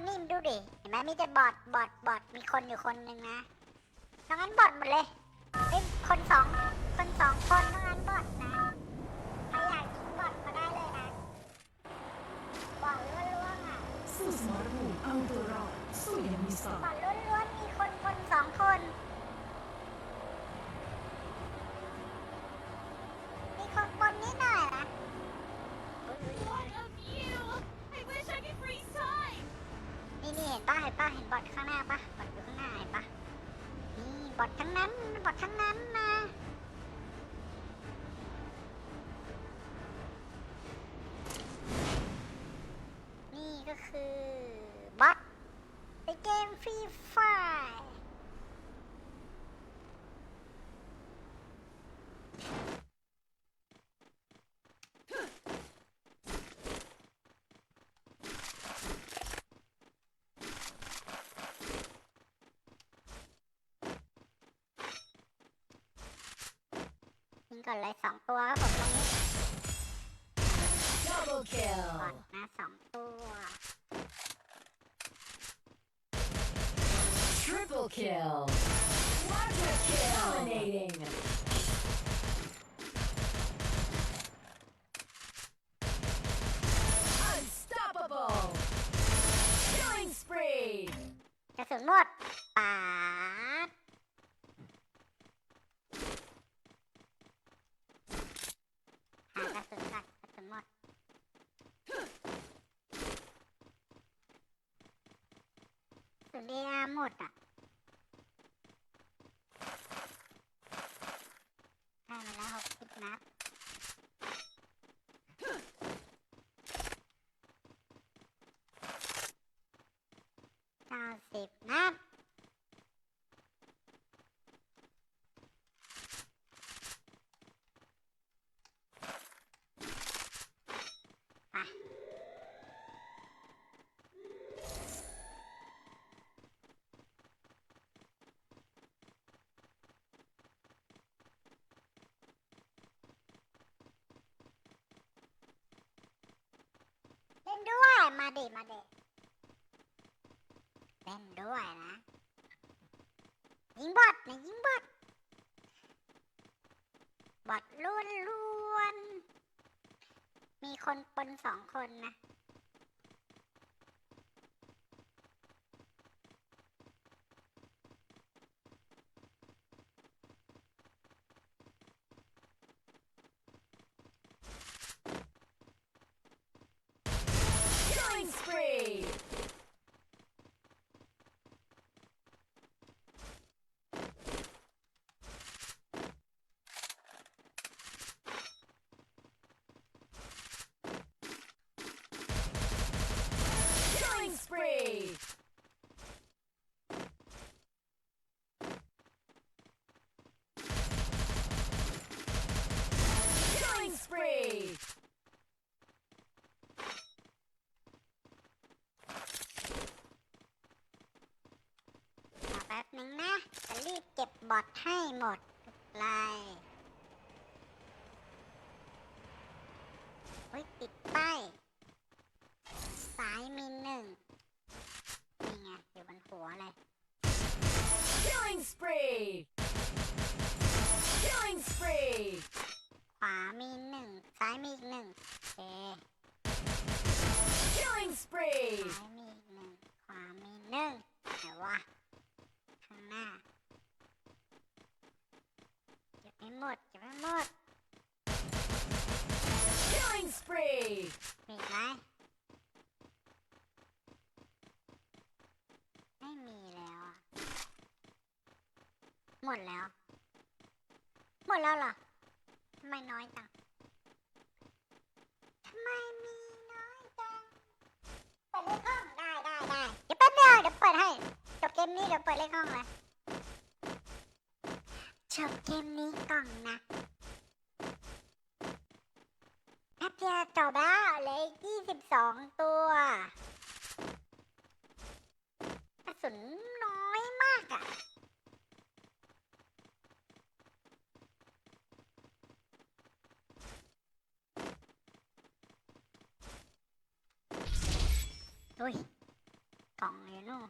คนนี่ดูดิ เห็นไหมมีแต่บอดบอดบอดมีคนอยู่คนหนึ่งนะดังนั้นบอดหมดเลยเฮ้ยคนสองคนสองคนดังนั้นบอดนะใครอยากยิงบอดมาได้เลยนะบอดล้วนๆอะ สู้สมรภูมิเอาตัวรอดสู้อย่างมีสติ บอทล้วนๆมีคนคนสองคน มีคนบนนิดหน่อยนะ One of you! I wish I could freeze time! นี่นี่เห็นป่ะเห็นป่ะเห็นบอทข้างหน้าป่ะบอทอยู่ข้างหน้าเห็นป่ะนี่บอททั้งนั้นบอททั้งนั้นนะ นี่ก็คือบอทในเกมฟ รีไฟยิงก่อนเลยสองตัวครับผมตรงนี้ Double kill ทนะสองตัว Triple kill Quadra kill Dominating Unstoppable Killing spree กระสุนห มาดหากระสุนก่อนนะได้มาแล้วหกปิดนัดเก้าสิบนัดไป เล่น ด้วยมาดิมาดิเล่นด้วยนะยิงบอดนะยิงบอดบอดล้วนล้วนๆมีคนปนสองคนนะ Killing spree Killing spree Killing spree รอแป๊บนึงนะ จะรี บเก็บบอทให้หมดทุกลายเฮ้ยติดป้ายสายมีหนึ่งนี่ไงอยู่บนหัวเลย Killing spree! Killing spree! ขวามีหนึ่งซ้ายมีอีกหนึ่งโอเค Killing spree! ซ้ายมีอีกหนึ่ง ขวามีหนึ่งไหนวะ ข้างหน้า เก็บให้หม ดเก็บให้หมด Killing spree! มีอีกไหมไม่มีแล้วอะหมดแล้ว หมดแล้วเหรอทำไมน้อยจังทำไมมีน้อยจัง เปิดเลขห้องได้ได้ได้เดี๋ยวแป๊บเดียวเดี๋ยวเปิดให้ จบเกมนี้เดี๋ยวเปิดเลขห้องเลย จบเกมนี้ก่อนนะแป๊บ เดียจบแล้วเหลยยี่สิบสองตัวกระสุนน้อยมากอะ่ะอุ้ยกล่องเลยนู่น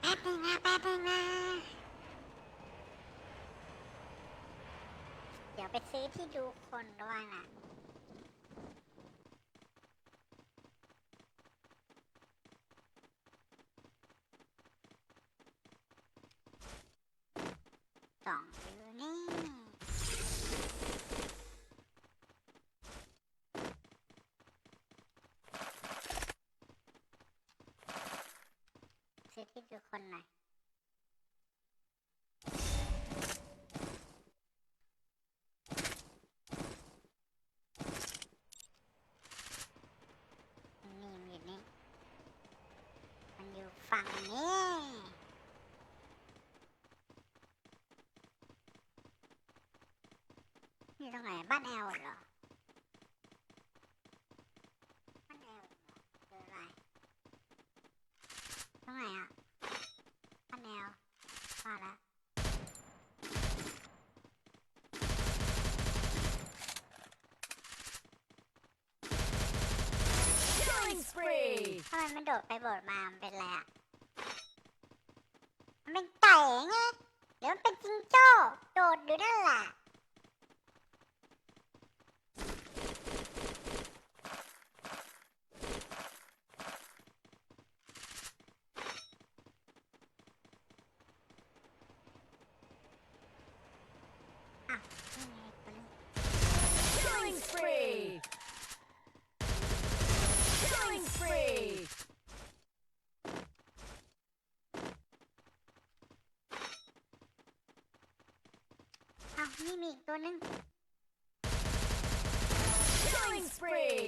แป๊บนึงนะแป๊บนึงนะ เดี๋ยว ไปซื้อที่ดูคนด้วยนะสองอยู่นี่ซื้อที่ดูคนหน่อย นี่มันอยู่นี่ มันอยู่ ฝั่งนี้นี่ตรงไหนบ้านแอลเหรอ บ้านแอลเหรอเจออะไรตรงไหนอะ บ้านแอลว่าแล้ว Killing spree. ทำไมมันโดดไปโดดมามันเป็นอะไรอะมัน เป็นไก่ไงเดี๋ยวมันเป็นจิงโจ้โดดอยู่นั่นแหละ อะ นี่ไงตัวนี้ Killing spree. Killing spree. อ้าว นี่มีอีกตัวหนึง Killing spree.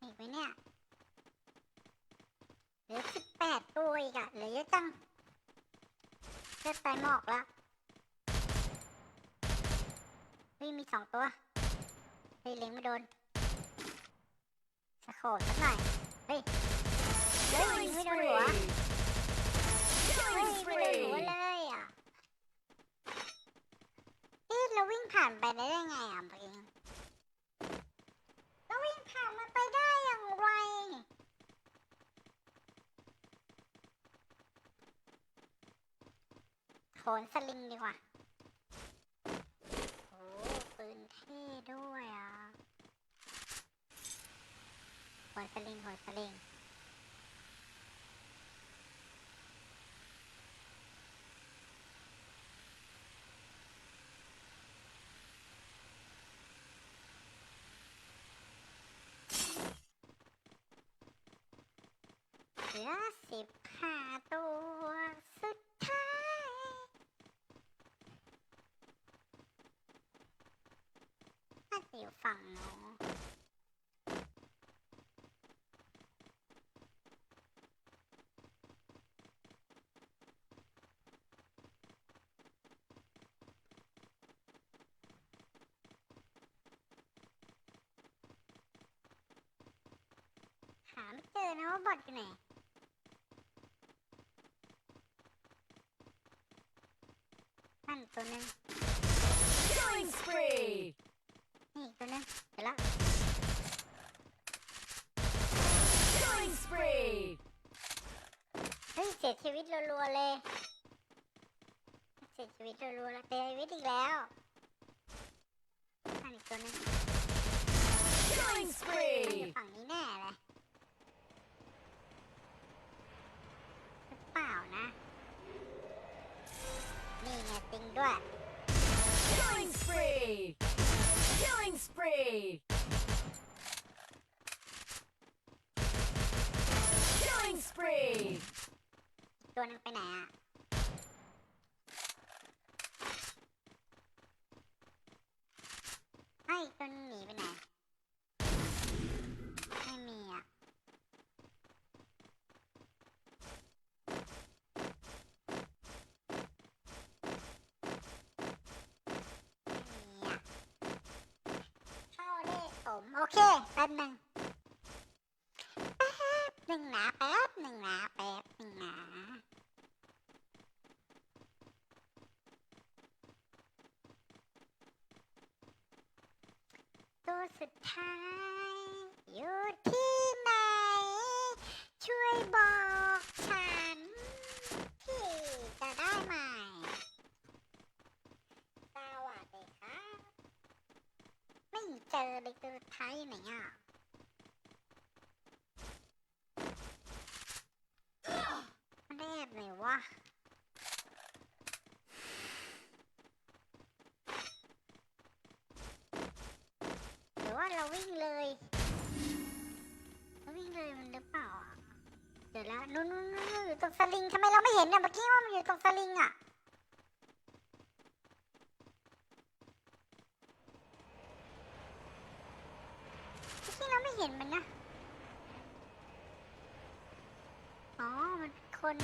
มีอีกไหมเนี่ย เหลือสิบแปดตัวอีกอะเหลือเยอะจังเลือดไตหมอกแล้วเฮ้ยมีสองตัวเฮ้ยเล็งไม่โดนสะโขบสักหน่อย เฮ้ยเฮ้ย Killing ไม่โดนหัว spree. เฮ้ย Killing ไม่โดนหัว spree. เลยอะเอ๊ะเราวิ่งผ่านไปได้ยังไงอะเมื่อกี้เราวิ่งผ่านมันไปได้อย่างไร โข นสลิงดีกว่า โอ้ปืนเท่ด้วยอะโขนสลิงโขนสลิงเหลือสิบห้าตัวสุดท้าย น่าจะอยู่ฝั่งโน้นหาไม่เจอนะว่าบอดอยู่ไหนนั่นตัวหนึง Killing spree. นี่อีกตัวหนึงเดี๋ยวละ Killing spree. เฮ้ยเสียชีวิตรัวๆเลย เสียชีวิตรัวๆแล้วเสียชีวิตอีกแล้วนั่นอีกตัวหนึง Killing มันอยู่ spree. ฝั่งนี้แน่เลยหรือเปล่านะ นี่ไงจริงด้วย Killing spree. Killing spree. Killing spree. อีก ตัวหนึงไปไหนอะไอ้ตัวหนึงหนีไปไหน ไม่มีอะ ไม่มีอะ เข้าเลขผมโอเค แป๊บหนึ่งแป๊บหนึ่งนะแป๊บหนึ่งนะแป๊บหนึ่งนะ ตัวสุดท้าย อยู่ที่ไหน ช่วยบอกฉันพี่จะได้ไหมสวัสดีครับ ไม่เจอเลยตัวไทยไหนอะมันแอบไหนวะ รงสลิงทำไมเราไม่เห็นอะเมื่อกี้ว่ามันอยู่ตรงสลิงอะเมื่อกี้เราไม่เห็นมันนะ อ๋อ มันเป็นคน